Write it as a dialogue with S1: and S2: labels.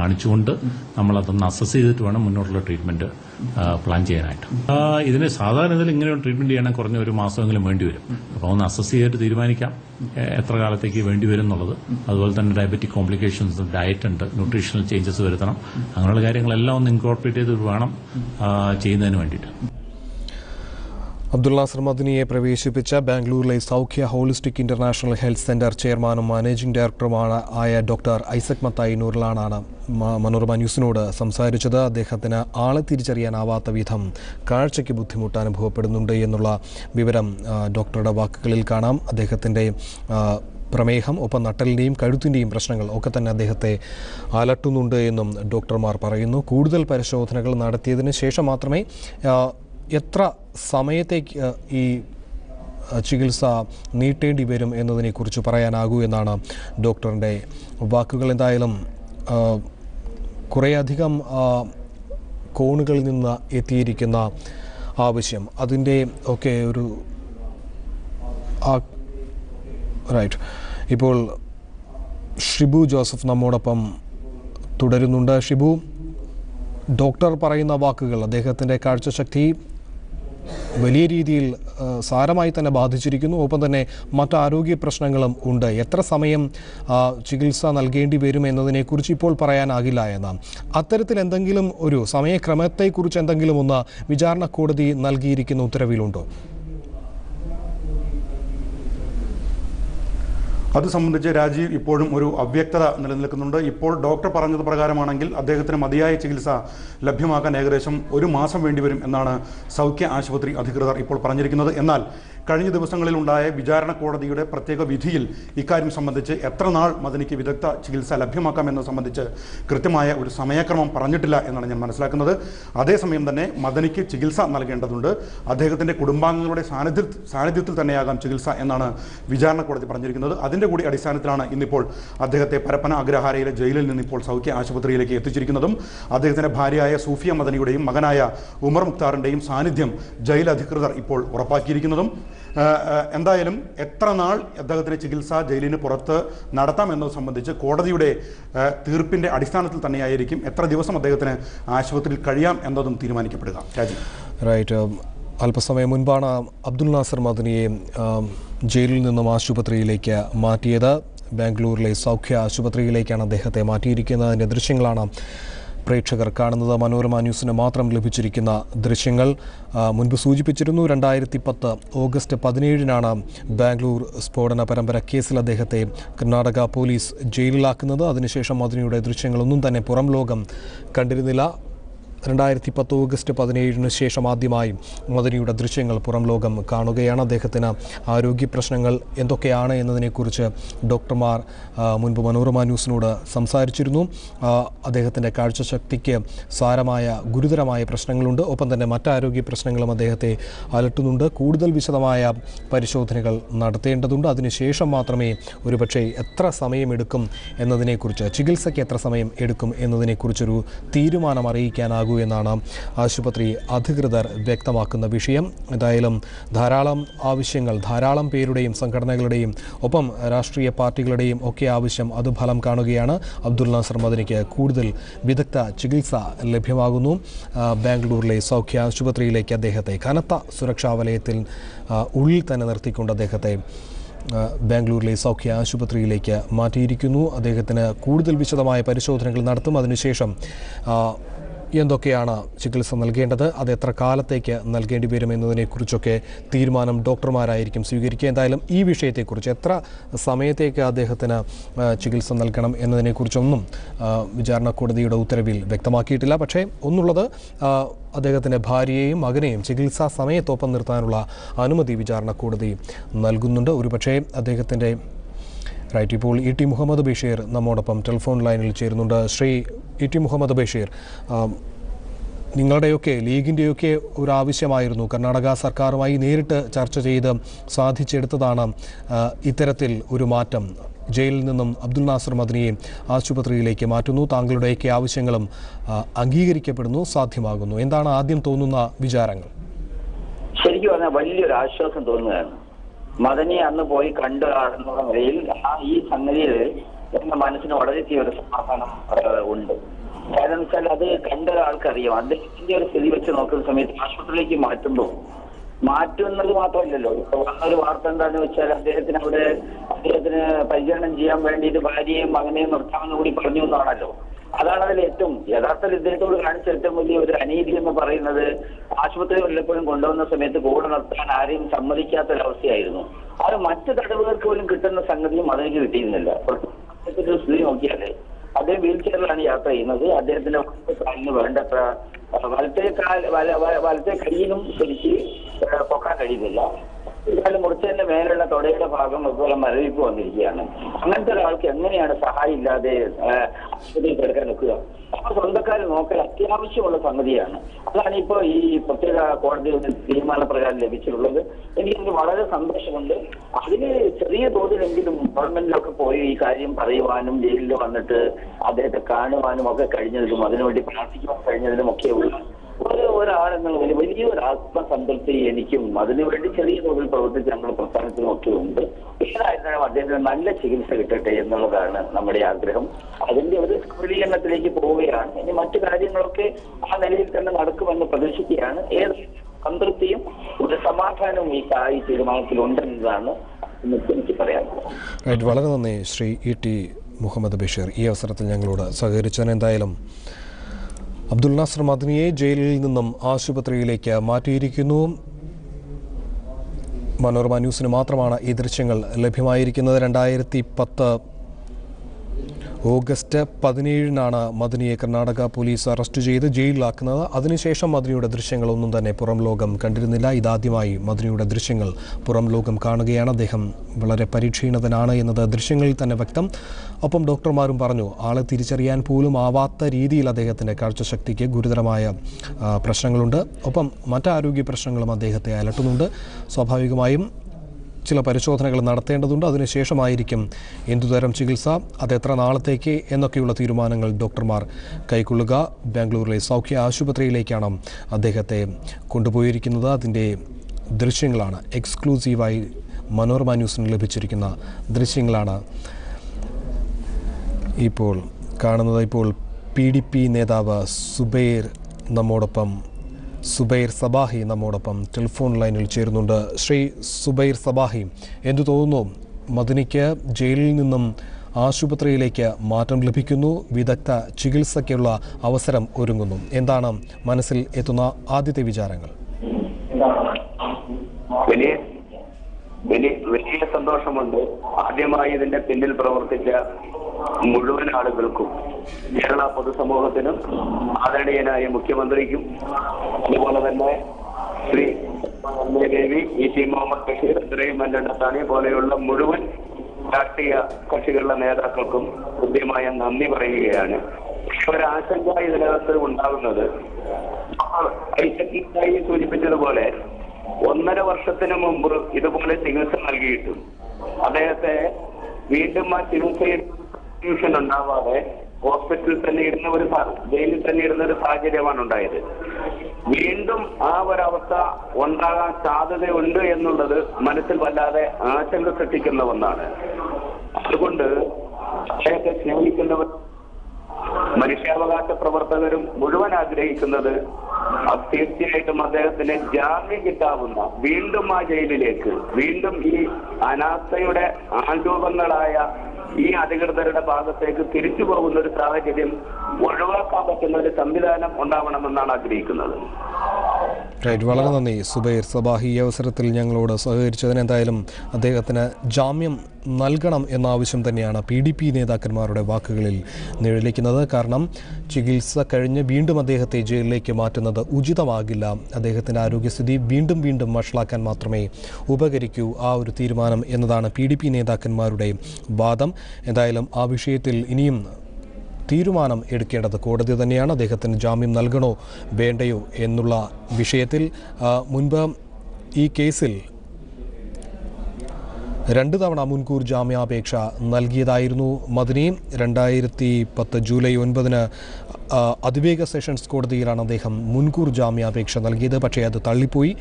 S1: കാണിച്ചുകൊണ്ട് നമ്മളതൊന്ന് അസസ് ചെയ്തിട്ട് വേണം മുന്നോട്ടുള്ള ട്രീറ്റ്മെന്റ് പ്ലാൻ ചെയ്യാനായിട്ട്. ഇതിന് സാധാരണ ഇതിൽ ഇങ്ങനെ ട്രീറ്റ്മെന്റ് ചെയ്യണം കുറഞ്ഞ ഒരു മാസമെങ്കിലും വേണ്ടി വരും. അപ്പോൾ ഒന്ന് അസസ് ചെയ്തിട്ട് തീരുമാനിക്കാം എത്ര കാലത്തേക്ക് വേണ്ടിവരും എന്നുള്ളത്. അതുപോലെ തന്നെ ഡയബറ്റിക് കോംപ്ലിക്കേഷൻസ് ഡയറ്റ് ഉണ്ട് ന്യൂട്രീഷണൽ ചേഞ്ചസ് വരുത്തണം. അങ്ങനെയുള്ള കാര്യങ്ങളെല്ലാം ഒന്ന് ഇൻകോർപ്പറേറ്റ് ചെയ്ത് വേണം ചെയ്യുന്നതിന് വേണ്ടിയിട്ട്.
S2: അബ്ദുൽ സർമദിനിയെ പ്രവേശിപ്പിച്ച ബാംഗ്ലൂരിലെ Soukya holistic international health centre ചെയർമാനും മാനേജിംഗ് ഡയറക്ടറുമാണ് ആയ ഡോക്ടർ ഐസക് മത്തായി നൂറിലാണാണ് മനോരമ ന്യൂസിനോട് സംസാരിച്ചത്. അദ്ദേഹത്തിന് ആളെ തിരിച്ചറിയാനാവാത്ത വിധം കാഴ്ചയ്ക്ക് ബുദ്ധിമുട്ട് അനുഭവപ്പെടുന്നുണ്ട് എന്നുള്ള വിവരം ഡോക്ടറുടെ വാക്കുകളിൽ കാണാം. അദ്ദേഹത്തിന്റെ പ്രമേഹം ഒപ്പം നട്ടലിന്റെയും കഴുത്തിന്റെയും പ്രശ്നങ്ങൾ ഒക്കെ തന്നെ അദ്ദേഹത്തെ അലട്ടുന്നുണ്ട് എന്നും ഡോക്ടർമാർ പറയുന്നു. കൂടുതൽ പരിശോധനകൾ നടത്തിയതിന് ശേഷം മാത്രമേ എത്ര സമയത്തേക്ക് ഈ ചികിത്സ നീട്ടേണ്ടി വരും എന്നതിനെക്കുറിച്ച് പറയാനാകൂ എന്നാണ് ഡോക്ടറിന്റെ വാക്കുകൾ. എന്തായാലും കുറേയധികം കോണുകളിൽ നിന്ന് എത്തിയിരിക്കുന്ന ആവശ്യം അതിന്റെ ഒക്കെ ഒരു റൈറ്റ്. ഇപ്പോൾ ഷിബു ജോസഫ് നമ്മോടൊപ്പം തുടരുന്നുണ്ട്. ഷിബു ഡോക്ടർ പറയുന്ന വാക്കുകൾ അദ്ദേഹത്തിന്റെ കാഴ്ചശക്തി വലിയ രീതിയിൽ സാരമായി തന്നെ ബാധിച്ചിരിക്കുന്നു. ഒപ്പം തന്നെ മറ്റ് ആരോഗ്യ പ്രശ്നങ്ങളും ഉണ്ട്. എത്ര സമയം ചികിത്സ നൽകേണ്ടി വരും എന്നതിനെക്കുറിച്ച് ഇപ്പോൾ പറയാനാകില്ല എന്ന് അത്തരത്തിൽ എന്തെങ്കിലും ഒരു സമയക്രമത്തെക്കുറിച്ച് എന്തെങ്കിലും ഒന്ന് വിചാരണ കോടതി നൽകിയിരിക്കുന്ന ഉത്തരവിലുണ്ടോ?
S3: അത് സംബന്ധിച്ച് രാജീവ് ഇപ്പോഴും ഒരു അവ്യക്തത നിലനിൽക്കുന്നുണ്ട്. ഇപ്പോൾ ഡോക്ടർ പറഞ്ഞത് പ്രകാരമാണെങ്കിൽ അദ്ദേഹത്തിന് മതിയായ ചികിത്സ ലഭ്യമാക്കാൻ ഏകദേശം ഒരു മാസം വേണ്ടിവരും എന്നാണ് സൗഖ്യ ആശുപത്രി അധികൃതർ ഇപ്പോൾ പറഞ്ഞിരിക്കുന്നത്. എന്നാൽ കഴിഞ്ഞ ദിവസങ്ങളിൽ ഉണ്ടായ വിചാരണ കോടതിയുടെ പ്രത്യേക വിധിയിൽ ഇക്കാര്യം സംബന്ധിച്ച് എത്ര നാൾ മദനിക്ക് വിദഗ്ധ ചികിത്സ ലഭ്യമാക്കാമെന്നത് സംബന്ധിച്ച് കൃത്യമായ ഒരു സമയക്രമം പറഞ്ഞിട്ടില്ല എന്നാണ് ഞാൻ മനസ്സിലാക്കുന്നത്. അതേസമയം തന്നെ മദനിക്ക് ചികിത്സ നൽകേണ്ടതുണ്ട്. അദ്ദേഹത്തിന്റെ കുടുംബാംഗങ്ങളുടെ സാന്നിധ്യ സാന്നിധ്യത്തിൽ തന്നെയാകാം ചികിത്സ എന്നാണ് വിചാരണ കോടതി പറഞ്ഞിരിക്കുന്നത്. അതിന്റെ കൂടി അടിസ്ഥാനത്തിലാണ് ഇന്നിപ്പോൾ അദ്ദേഹത്തെ പരപ്പന അഗ്രഹാരയിലെ ജയിലിൽ നിന്ന് ഇപ്പോൾ സൗഖ്യ ആശുപത്രിയിലേക്ക് എത്തിച്ചിരിക്കുന്നതും അദ്ദേഹത്തിന്റെ ഭാര്യയായ സൂഫിയ മദനിയുടെയും മകനായ ഉമർ മുക്താറിന്റെയും സാന്നിധ്യം ജയിൽ അധികൃതർ ഇപ്പോൾ ഉറപ്പാക്കിയിരിക്കുന്നതും എന്തായാലും എത്ര നാൾ അദ്ദേഹത്തിന് ചികിത്സ ജയിലിന് പുറത്ത് നടത്താമെന്നത് സംബന്ധിച്ച് കോടതിയുടെ തീർപ്പിന്റെ അടിസ്ഥാനത്തിൽ തന്നെയായിരിക്കും എത്ര ദിവസം അദ്ദേഹത്തിന് ആശുപത്രിയിൽ കഴിയാം എന്നതും തീരുമാനിക്കപ്പെടുക. രാജീവ്.
S2: റൈറ്റ് ഉം, അല്പസമയം മുൻപാണ് അബ്ദുൽ നാസർ മദനിയെ ജയിലിൽ നിന്നും ആശുപത്രിയിലേക്ക് മാറ്റിയത്. ബാംഗ്ലൂരിലെ സൗഖ്യ ആശുപത്രിയിലേക്കാണ് അദ്ദേഹത്തെ മാറ്റിയിരിക്കുന്നത്. അതിന്റെ ദൃശ്യങ്ങളാണ് പ്രേക്ഷകർ കാണുന്നത്. മനോരമ ന്യൂസിന് മാത്രം ലഭിച്ചിരിക്കുന്ന ദൃശ്യങ്ങൾ മുൻപ് സൂചിപ്പിച്ചിരുന്നു രണ്ടായിരത്തി പത്ത് ഓഗസ്റ്റ് പതിനേഴിനാണ് ബാംഗ്ലൂർ സ്ഫോടന പരമ്പര കേസിൽ അദ്ദേഹത്തെ കർണാടക പോലീസ് ജയിലിലാക്കുന്നത്. അതിനുശേഷം മദനിയുടെ ദൃശ്യങ്ങളൊന്നും തന്നെ പുറം ലോകം കണ്ടിരുന്നില്ല. രണ്ടായിരത്തി പത്ത് ഓഗസ്റ്റ് പതിനേഴിന് ശേഷം ആദ്യമായി മദനിയുടെ ദൃശ്യങ്ങൾ പുറം ലോകം കാണുകയാണ്. അദ്ദേഹത്തിന് ആരോഗ്യ പ്രശ്നങ്ങൾ എന്തൊക്കെയാണ് എന്നതിനെക്കുറിച്ച് ഡോക്ടർമാർ മുൻപ് മനോരമ ന്യൂസിനോട് സംസാരിച്ചിരുന്നു. അദ്ദേഹത്തിന്റെ കാഴ്ചശക്തിക്ക് സാരമായ ഗുരുതരമായ പ്രശ്നങ്ങളുണ്ട്. ഒപ്പം തന്നെ മറ്റാരോഗ്യ പ്രശ്നങ്ങളും അദ്ദേഹത്തെ അലട്ടുന്നുണ്ട്. കൂടുതൽ വിശദമായ പരിശോധനകൾ നടത്തേണ്ടതുണ്ട്. അതിനുശേഷം മാത്രമേ ഒരുപക്ഷെ എത്ര സമയമെടുക്കും എന്നതിനെക്കുറിച്ച് ചികിത്സയ്ക്ക് എത്ര സമയം എടുക്കും എന്നതിനെക്കുറിച്ചൊരു തീരുമാനം അറിയിക്കാനാകൂ എന്നാണ് ആശുപത്രി അധികൃതർ വ്യക്തമാക്കുന്ന വിഷയം. എന്തായാലും ധാരാളം ആവശ്യങ്ങൾ ധാരാളം പേരുടെയും സംഘടനകളുടെയും ഒപ്പം രാഷ്ട്രീയ പാർട്ടികളുടെയും ഒക്കെ ആവശ്യം അത് ഫലം കാണുകയാണ്. അബ്ദുൽ നാസർ മദനിക്ക് കൂടുതൽ വിദഗ്ധ ചികിത്സ ലഭ്യമാകുന്നു. ബാംഗ്ലൂരിലെ സൗഖ്യ ആശുപത്രിയിലേക്ക് അദ്ദേഹത്തെ കനത്ത സുരക്ഷാ വലയത്തിൽ ഉള്ളിൽ തന്നെ നിർത്തിക്കൊണ്ട് അദ്ദേഹത്തെ ബാംഗ്ലൂരിലെ സൗഖ്യ ആശുപത്രിയിലേക്ക് മാറ്റിയിരിക്കുന്നു. അദ്ദേഹത്തിന് കൂടുതൽ വിശദമായ പരിശോധനകൾ നടത്തും. അതിനുശേഷം എന്തൊക്കെയാണ് ചികിത്സ നൽകേണ്ടത്? അത് എത്ര കാലത്തേക്ക് നൽകേണ്ടി വരും എന്നതിനെക്കുറിച്ചൊക്കെ തീരുമാനം ഡോക്ടർമാരായിരിക്കും സ്വീകരിക്കുക. എന്തായാലും ഈ വിഷയത്തെക്കുറിച്ച് എത്ര സമയത്തേക്ക് അദ്ദേഹത്തിന് ചികിത്സ നൽകണം എന്നതിനെക്കുറിച്ചൊന്നും വിചാരണ കോടതിയുടെ ഉത്തരവിൽ വ്യക്തമാക്കിയിട്ടില്ല. പക്ഷേ ഒന്നുള്ളത് അദ്ദേഹത്തിന്റെ ഭാര്യയെയും മകനെയും ചികിത്സാ സമയത്തൊപ്പം നിർത്താനുള്ള അനുമതി വിചാരണ കോടതി നൽകുന്നുണ്ട്. ഒരുപക്ഷേ അദ്ദേഹത്തിന്റെ റൈറ്റ് ഇപ്പോൾ ഇ ടി മുഹമ്മദ് ബഷീർ നമ്മോടൊപ്പം ടെലിഫോൺ ലൈനിൽ ചേരുന്നുണ്ട്. ശ്രീ ഇ ടി മുഹമ്മദ് ബഷീർ നിങ്ങളുടെയൊക്കെ ലീഗിന്റെയൊക്കെ ഒരു ആവശ്യമായിരുന്നു. കർണാടക സർക്കാരുമായി നേരിട്ട് ചർച്ച ചെയ്ത് സാധിച്ചെടുത്തതാണ് ഇത്തരത്തിൽ ഒരു മാറ്റം. ജയിലിൽ നിന്നും അബ്ദുൽ നാസർ മദനിയെ ആശുപത്രിയിലേക്ക് മാറ്റുന്നു. താങ്കളുടെയൊക്കെ ആവശ്യങ്ങളും അംഗീകരിക്കപ്പെടുന്നു സാധ്യമാകുന്നു. എന്താണ് ആദ്യം തോന്നുന്ന വിചാരങ്ങൾ?
S4: ശരിക്കും പറഞ്ഞാൽ വലിയൊരു ആശ്വാസം തോന്നുകയാണ്. മദനി അന്ന് പോയി കണ്ടു എന്നുള്ള നിലയിൽ ആ ഈ സംഗതിയിൽ എന്റെ മനസ്സിന് വളരെ തീവ്ര സമാധാനം ഉണ്ട്. കാരണം വെച്ചാൽ അത് കണ്ട ഒരാൾക്കറിയാം. അദ്ദേഹത്തിന്റെ ഒരു സ്ഥിതി വെച്ച് നോക്കുന്ന സമയത്ത് ആശുപത്രിയിലേക്ക് മാറ്റുമ്പോൾ മാറ്റുന്നത് മാത്രമല്ലല്ലോ. ഇപ്പൊ വന്നൊരു വാർത്ത എന്താന്ന് വെച്ചാൽ അദ്ദേഹത്തിന് അവിടെ അദ്ദേഹത്തിന് പരിചരണം ചെയ്യാൻ വേണ്ടിയിട്ട് ഭാര്യയും മകനെയും നിർത്താമെന്ന് കൂടി പറഞ്ഞു എന്നാണല്ലോ. അതാണ് അതിൽ ഏറ്റവും യഥാർത്ഥ ഇദ്ദേഹത്തോട് കാണിച്ച ഏറ്റവും വലിയ ഒരു അനീതി എന്ന് പറയുന്നത് ആശുപത്രി വല്ലപ്പോഴും കൊണ്ടുവന്ന സമയത്ത് കൂടെ നിർത്താൻ ആരെയും സമ്മതിക്കാത്ത ഒരവസ്ഥയായിരുന്നു അത് മറ്റു തടവുകാർക്ക് പോലും കിട്ടുന്ന സംഗതിയും അതിലേക്ക് കിട്ടിയിരുന്നില്ല. സ്ഥിതി നോക്കിയാലേ അദ്ദേഹം വീൽ ചെയറിലാണ് യാത്ര ചെയ്യുന്നത്. അദ്ദേഹത്തിന്റെ കാലിന് വേണ്ടത്ര വലത്തെ കാൽ വല- വല- വലത്തെ കൈയിനും ശരിക്ക് പൊക്കാൻ കഴിയുന്നില്ല. തൊടയുടെ ഭാഗം അതുപോലെ മരവിപ്പ് വന്നിരിക്കുകയാണ്. അങ്ങനത്തെ ഒരാൾക്ക് എങ്ങനെയാണ് സഹായം ഇല്ലാതെ ആശുപത്രിയിൽ കിടക്കാൻ നിൽക്കുക? അപ്പൊ സ്വന്തക്കാർ നോക്കൽ അത്യാവശ്യമുള്ള സംഗതിയാണ്. അതാണ് ഇപ്പൊ ഈ പ്രത്യേക കോടതിയുടെ തീരുമാനപ്രകാരം ലഭിച്ചിട്ടുള്ളത്. എനിക്ക് വളരെ സന്തോഷമുണ്ട്. അതിന് ചെറിയ തോതിലെങ്കിലും ഗവൺമെന്റിലൊക്കെ പോയി ഈ കാര്യം പറയുവാനും ജയിലിൽ വന്നിട്ട് അദ്ദേഹത്തെ കാണുവാനും ഒക്കെ കഴിഞ്ഞതിലും അതിനുവേണ്ടി പ്രാർത്ഥിക്കുവാൻ കഴിഞ്ഞതിലും ഒക്കെ ഉള്ള ഒരു ഒരാളെന്നുള്ള വലിയ ഒരു ആത്മസംതൃപ്തി എനിക്കും അതിനുവേണ്ടി ചെറിയ തോതിൽ പ്രവർത്തിച്ച് നമ്മുടെ പ്രസ്ഥാനത്തിനും ഒക്കെ ഉണ്ട്. ഏതായിരുന്നാലും അദ്ദേഹത്തിന് നല്ല ചികിത്സ കിട്ടട്ടെ എന്നുള്ളതാണ് നമ്മുടെ ആഗ്രഹം. അതിന്റെ ഒരു സ്ഫുരീകരണത്തിലേക്ക് പോവുകയാണ്. ഇനി മറ്റു കാര്യങ്ങളൊക്കെ ആ നിലയിൽ തന്നെ നടക്കുമെന്ന് പ്രതീക്ഷിക്കുകയാണ്. ഏത് സംതൃപ്തിയും ഒരു സമാധാനവും ഈ കായി തീരുമാനത്തിൽ ഉണ്ടെന്നതാണ് എനിക്ക് പറയാനുള്ളത്.
S2: വളരെ നന്ദി ശ്രീ ഇ ടി മുഹമ്മദ് ബഷീർ ഈ അവസരത്തിൽ ഞങ്ങളോട് സഹകരിച്ചതിന് എന്തായാലും അബ്ദുൽ നാസർ മദനിയെ ജയിലിൽ നിന്നും ആശുപത്രിയിലേക്ക് മാറ്റിയിരിക്കുന്നു. മനോരമ ന്യൂസിന് മാത്രമാണ് ഈ ദൃശ്യങ്ങൾ ലഭ്യമായിരിക്കുന്നത്. രണ്ടായിരത്തി പത്ത് ഓഗസ്റ്റ് പതിനേഴിനാണ് മദനിയെ കർണാടക പോലീസ് അറസ്റ്റ് ചെയ്ത് ജയിലിലാക്കുന്നത്. അതിനുശേഷം മദനിയുടെ ദൃശ്യങ്ങളൊന്നും തന്നെ പുറം ലോകം കണ്ടിരുന്നില്ല. ഇതാദ്യമായി മദനിയുടെ ദൃശ്യങ്ങൾ പുറം ലോകം കാണുകയാണ്. അദ്ദേഹം വളരെ പരിക്ഷീണിതനാണ് എന്നത് ദൃശ്യങ്ങളിൽ തന്നെ വ്യക്തം. ഒപ്പം ഡോക്ടർമാരും പറഞ്ഞു ആളെ തിരിച്ചറിയാൻ പോലും ആവാത്ത രീതിയിൽ അദ്ദേഹത്തിന്റെ കാഴ്ചശക്തിക്ക് ഗുരുതരമായ പ്രശ്നങ്ങളുണ്ട്. ഒപ്പം മറ്റാരോഗ്യ പ്രശ്നങ്ങളും അദ്ദേഹത്തെ അലട്ടുന്നുണ്ട്. സ്വാഭാവികമായും ചില പരിശോധനകൾ നടത്തേണ്ടതുണ്ട്. അതിനുശേഷമായിരിക്കും എന്തുതരം ചികിത്സ അത് എത്ര നാളത്തേക്ക് എന്നൊക്കെയുള്ള തീരുമാനങ്ങൾ ഡോക്ടർമാർ കൈക്കൊള്ളുക. ബാംഗ്ലൂരിലെ സൗഖ്യ ആശുപത്രിയിലേക്കാണ് അദ്ദേഹത്തെ കൊണ്ടുപോയിരിക്കുന്നത്. അതിന്റെ ദൃശ്യങ്ങളാണ് എക്സ്ക്ലൂസീവായി മനോരമ ന്യൂസിന് ലഭിച്ചിരിക്കുന്ന ദൃശ്യങ്ങളാണ് ഇപ്പോൾ കാണുന്നത്. ഇപ്പോൾ പി ഡി പി നേതാവ് സുബൈർ നമ്മോടൊപ്പം സുബൈർ സബാഹി നമ്മോടൊപ്പം ടെലിഫോൺ ലൈനിൽ ചേരുന്നുണ്ട്. ശ്രീ സുബൈർ സബാഹി എന്തു തോന്നുന്നു? മദനിക്ക് ജയിലിൽ നിന്നും ആശുപത്രിയിലേക്ക് മാറ്റം ലഭിക്കുന്നു. വിദഗ്ധ ചികിത്സയ്ക്കുള്ള അവസരം ഒരുങ്ങുന്നു. എന്താണ് മനസ്സിൽ എത്തുന്ന ആദ്യത്തെ വിചാരങ്ങൾ?
S5: വലിയ സന്തോഷമുണ്ട്. ആദ്യമായി ഇതിന്റെ പിന്നിൽ പ്രവർത്തിച്ച മുഴുവൻ ആളുകൾക്കും കേരള പൊതുസമൂഹത്തിനും ആദരണീയനായ മുഖ്യമന്ത്രിക്കും അതുപോലെ തന്നെ ശ്രീ ദേവി ഇ ടി മുഹമ്മദ് ബഷീർ ഇത്രയും മല്ലണ്ടത്താണി പോലെയുള്ള മുഴുവൻ രാഷ്ട്രീയ കക്ഷികളുടെ നേതാക്കൾക്കും കൃത്യമായ നന്ദി പറയുകയാണ്. ഒരാശങ്ക ഇതിനകത്ത് ഉണ്ടാകുന്നത്. സൂചിപ്പിച്ചതുപോലെ ഒന്നര വർഷത്തിന് മുമ്പ് ഇതുപോലെ ചികിത്സ നൽകിയിട്ടും. അദ്ദേഹത്തെ വീണ്ടും ആ ചികിത്സയിൽ കൺഫ്യൂഷൻ ഉണ്ടാവാതെ ഹോസ്പിറ്റലിൽ തന്നെ ഇരുന്ന ഒരു ജയിലിൽ തന്നെ ഇരുന്ന ഒരു സാഹചര്യമാണ് ഉണ്ടായത്. വീണ്ടും ആ ഒരവസ്ഥ ഉണ്ടാകാൻ സാധ്യതയുണ്ട് എന്നുള്ളത് മനസ്സിൽ വല്ലാതെ ആശങ്ക സൃഷ്ടിക്കുന്ന ഒന്നാണ്. അതുകൊണ്ട് അദ്ദേഹത്തെ സ്നേഹിക്കുന്നവർ മനുഷ്യാവകാശ പ്രവർത്തകരും മുഴുവൻ ആഗ്രഹിക്കുന്നത് തീർച്ചയായിട്ടും അദ്ദേഹത്തിന് ജാമ്യം കിട്ടാവുന്ന വീണ്ടും ആ ജയിലിലേക്ക് വീണ്ടും ഈ അനാസ്ഥയുടെ ആൾരൂപങ്ങളായ ഈ അധികൃതരുടെ ഭാഗത്തേക്ക് തിരിച്ചു പോകുന്ന ഒരു സാഹചര്യം ഒഴിവാക്കാൻ പറ്റുന്ന ഒരു സംവിധാനം ഉണ്ടാവണമെന്നാണ് ആഗ്രഹിക്കുന്നത്.
S2: റൈറ്റ്. വളരെ നന്ദി. സുബൈർ സബാഹി ഈ അവസരത്തിൽ ഞങ്ങളോട് സഹകരിച്ചതിന് എന്തായാലും അദ്ദേഹത്തിന് ജാമ്യം നൽകണം എന്ന ആവശ്യം തന്നെയാണ് പി ഡി പി നേതാക്കന്മാരുടെ വാക്കുകളിൽ നിഴലിക്കുന്നത്. കാരണം ചികിത്സ കഴിഞ്ഞ് വീണ്ടും അദ്ദേഹത്തെ ജയിലിലേക്ക് മാറ്റുന്നത് ഉചിതമാകില്ല. അദ്ദേഹത്തിന്റെ ആരോഗ്യസ്ഥിതി വീണ്ടും വീണ്ടും വഷളാക്കാൻ മാത്രമേ ഉപകരിക്കൂ ആ ഒരു തീരുമാനം എന്നതാണ് പി ഡി പി നേതാക്കന്മാരുടെ വാദം. എന്തായാലും ആ വിഷയത്തിൽ ഇനിയും തീരുമാനം എടുക്കേണ്ടത് കോടതി തന്നെയാണ്. അദ്ദേഹത്തിന് ജാമ്യം നൽകണോ വേണ്ടയോ എന്നുള്ള വിഷയത്തിൽ മുൻപ് ഈ കേസിൽ രണ്ട് തവണ മുൻകൂർ ജാമ്യാപേക്ഷ നൽകിയതായിരുന്നു മദിനി. രണ്ടായിരത്തി പത്ത് ജൂലൈ ഒൻപതിന് അതിവേഗ സെഷൻസ് കോടതിയിലാണ് അദ്ദേഹം മുൻകൂർ ജാമ്യാപേക്ഷ നൽകിയത്. പക്ഷേ അത് തള്ളിപ്പോയി.